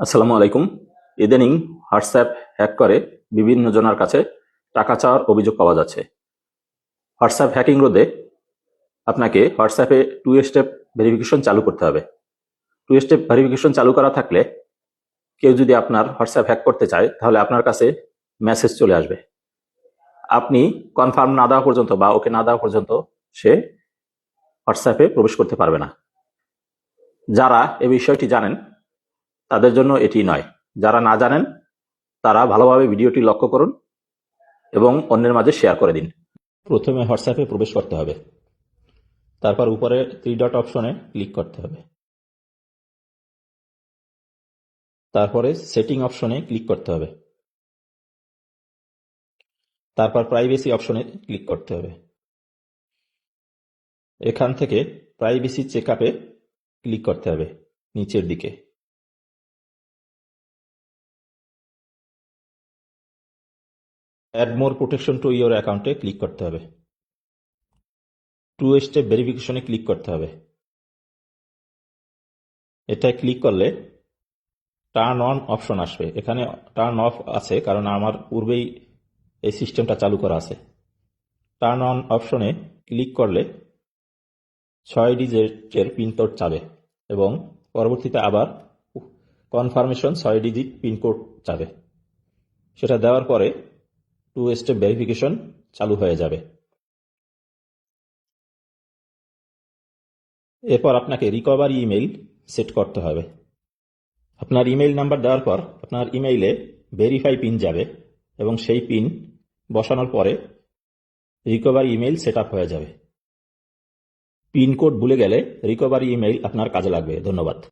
আসসালামু আলাইকুম। ইদানিং হোয়াটসঅ্যাপ হ্যাক করে বিভিন্ন জনের কাছে টাকা চাওয়ার অভিযোগ পাওয়া যাচ্ছে। হোয়াটসঅ্যাপ হ্যাকিং রোধে আপনাকে হোয়াটসঅ্যাপে টু স্টেপ ভেরিফিকেশন চালু করতে হবে। টু স্টেপ ভেরিফিকেশন চালু করা থাকলে কেউ যদি আপনার হোয়াটসঅ্যাপ হ্যাক করতে চায়, তাহলে আপনার কাছে মেসেজ চলে আসবে। আপনি কনফার্ম না দেওয়া পর্যন্ত বা ওকে না দেওয়া পর্যন্ত সে হোয়াটসঅ্যাপে প্রবেশ করতে পারবে না। যারা এ বিষয়টি জানেন তাদের জন্য এটি নয়। যারা না জানেন, তারা ভালোভাবে ভিডিওটি লক্ষ্য করুন এবং অন্যের মাঝে শেয়ার করে দিন। প্রথমে হোয়াটসঅ্যাপে প্রবেশ করতে হবে। তারপর উপরে থ্রি ডট অপশনে ক্লিক করতে হবে। তারপরে সেটিং অপশনে ক্লিক করতে হবে। তারপর প্রাইভেসি অপশনে ক্লিক করতে হবে। এখান থেকে প্রাইভেসি চেক ক্লিক করতে হবে, নিচের দিকে। Add more protection to your অ্যাকাউন্টে ক্লিক করতে হবে। টু স্টেপ ভেরিফিকেশনে ক্লিক করতে হবে। এটায় ক্লিক করলে টার্ন অন অপশন আসবে। এখানে টার্ন অফ আছে কারণ আমার পূর্বেই এই সিস্টেমটা চালু করা আছে। টার্ন অন অপশনে ক্লিক করলে ছয় ডিজিটের পিনকোড চাবে এবং পরবর্তীতে আবার কনফার্মেশন ছয় ডিজিট পিনকোড চাবে। সেটা দেওয়ার পরে টু স্টেপ ভেরিফিকেশন চালু হয়ে যাবে। এরপর আপনাকে রিকভারি ইমেইল সেট করতে হবে। আপনার ইমেইল নাম্বার দেওয়ার পর আপনার ইমেইলে ভেরিফাই পিন যাবে এবং সেই পিন বসানোর পরে রিকভারি ইমেইল সেট হয়ে যাবে। পিনকোড ভুলে গেলে রিকভারি ইমেইল আপনার কাজে লাগবে। ধন্যবাদ।